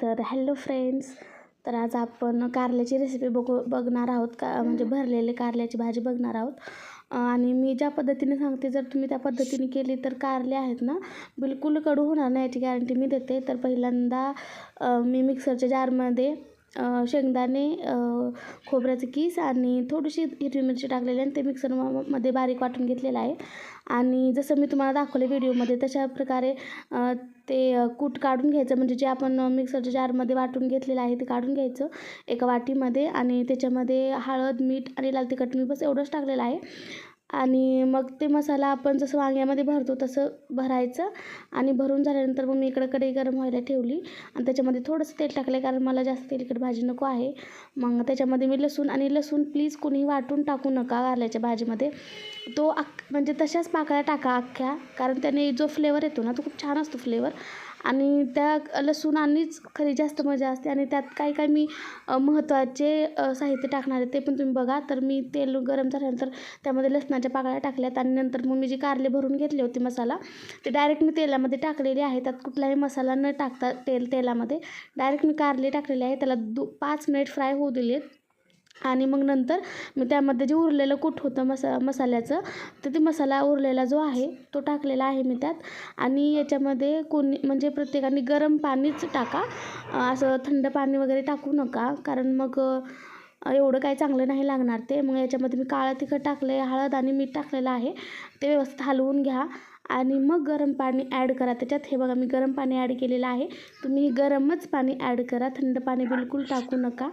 तर hello friends तर आज आपण कारल्याची रेसिपी बघू बघणार आहोत का? म्हणजे भरलेले कारल्याची भाजी बघणार आहोत. आणि मी ज्या पद्धतीने सांगते जर तुम्ही त्या पद्धतीने केली तर कारले आहेत ना बिलकुल कडू होणार नाही याची गॅरंटी मी देते. तर पहिल्यांदा मी मिक्सरच्या जारमध्ये शेंगदाणे खोबऱ्याचं किस आणि थोडीशी हिरवी मिरची टाकलेली आणि ते मिक्सरमध्ये बारीक वाटून घेतलेलं आहे. आणि जसं मी तुम्हाला दाखवलं व्हिडिओमध्ये तशा प्रकारे ते कूट काढून घ्यायचं. म्हणजे जे आपण मिक्सरच्या जारमध्ये वाटून घेतलेलं आहे ते काढून घ्यायचं एका वाटीमध्ये. आणि त्याच्यामध्ये हळद मीठ आणि लाल तिखट मी बस एवढंच टाकलेलं आहे. आणि मग ते मसाला आपण जसं वांग्यामध्ये भरतो तसं भरायचं. आणि भरून झाल्यानंतर मग मी इकडं कढई गरम व्हायला ठेवली. आणि त्याच्यामध्ये थोडंसं तेल टाकलं आहे कारण मला जास्त तेलकट भाजी नको आहे. मग त्याच्यामध्ये मी लसूण आणि लसूण प्लीज कोणी वाटून टाकू नका कारल्याच्या भाजीमध्ये. तो अख म्हणजे तशाच पाकळ्या टाका अख्ख्या. कारण त्याने जो फ्लेवर येतो ना तो खूप छान असतो फ्लेवर आणि त्या लसूणानेच खरी जास्त मजा असते. आणि त्यात काही काही मी महत्त्वाचे साहित्य टाकणार आहे ते पण तुम्ही बघा. तर मी तेल गरम झाल्यानंतर त्यामध्ये लसणाच्या पाकळ्या टाकल्यात आणि नंतर मग मी जी कारले भरून घेतले होते मसाला ते डायरेक्ट मी तेलामध्ये टाकलेले आहे. त्यात कुठलाही मसाला न टाकता तेल तेलामध्ये डायरेक्ट मी कारले टाकलेले आहे. त्याला दो पाच मिनिट फ्राय होऊ दिलेत. आणि मग नंतर मी त्यामध्ये जे उरलेलं कूट होतं मसा मसाल्याचं तर ते मसाला उरलेला जो आहे तो टाकलेला आहे मी त्यात. आणि याच्यामध्ये कोणी म्हणजे प्रत्येकाने गरम पाणीच टाका. असं थंड पाणी वगैरे टाकू नका कारण मग एवढं काही चांगलं नाही लागणार ते. मग याच्यामध्ये मी काळं तिखट टाकलं आहे हळद आणि मीठ टाकलेलं आहे. ते व्यवस्थित हलवून घ्या. आणि मग गरम पाणी ॲड करा. त्याच्यात हे बघा मी गरम पाणी ॲड केलेलं आहे. तुम्ही गरमच पाणी ॲड करा. थंड पाणी बिलकुल टाकू नका.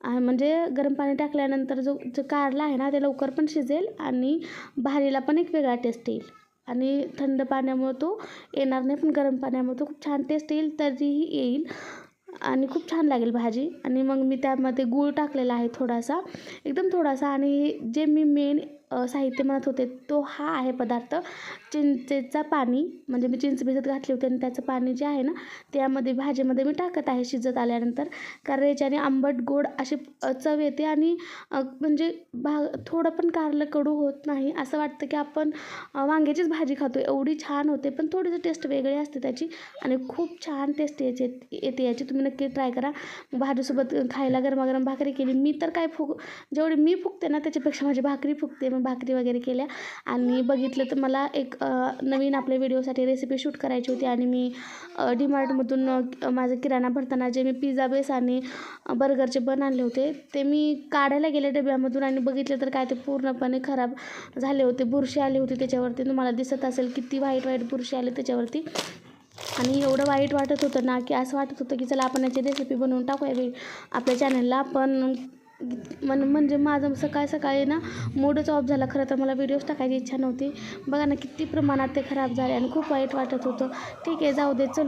म्हणजे गरम पाणी टाकल्यानंतर जो जो कारला आहे ना ते लवकर पण शिजेल आणि भाजीला पण एक वेगळा टेस्ट येईल. आणि थंड पाण्यामुळं तो येणार नाही पण गरम पाण्यामुळे तो खूप छान टेस्ट येईल तरीही येईल. आणि खूप छान लागेल भाजी. आणि मग मी त्यामध्ये गूळ टाकलेला आहे थोडासा. एकदम थोडासा आणि जे मी मेन साहित्य म्हणत होते. तो हा आहे पदार्थ. चिंचेचा पाणी म्हणजे मी चिंच भिजत घातली होती आणि त्याचं पाणी जे आहे ना त्यामध्ये भाजीमध्ये मी टाकत आहे शिजत आल्यानंतर. कारण याच्याने आंबट गोड अशी चव येते आणि म्हणजे भा थोडं पण कारलं कडू होत नाही. असं वाटतं की आपण वांग्याचीच भाजी खातो एवढी छान होते पण थोडीशी टेस्ट वेगळी असते त्याची आणि खूप छान टेस्ट याची येते याची. तुम्ही नक्की ट्राय करा. भाजीसोबत खायला गरमागरम भाकरी केली. मी तर काय फुग जेवढी मी फुगते ना त्याच्यापेक्षा माझी भाकरी फुगते. मी भाकरी वगैरे केल्या. आणि बघितलं तर मला एक नवीन आपल्या व्हिडिओसाठी रेसिपी शूट करायची होती. आणि मी डीमार्टमधून माझं किराणा भरताना जे मी पिझ्झा बेस आणि बर्गरचे बन आणले होते ते मी काढायला गेले डब्यामधून. आणि बघितलं तर काय ते पूर्णपणे खराब झाले होते. बुरशी आली होती त्याच्यावरती. तुम्हाला दिसत असेल किती वाईट वाईट बुरशी आले त्याच्यावरती. आणि एवढं वाईट वाटत होतं ना की असं वाटत होतं की चला आपण याची रेसिपी बनवून टाकूया. वे आपल्या चॅनलला पण मन म्हणजे माझं सकाळी सकाळी ना मूडच ऑफ झाला. खरं तर मला व्हिडिओज टाकायची इच्छा नव्हती. बघा ना किती प्रमाणात ते खराब झाले आणि खूप वाईट वाटत होतं. ठीक आहे जाऊ दे चल.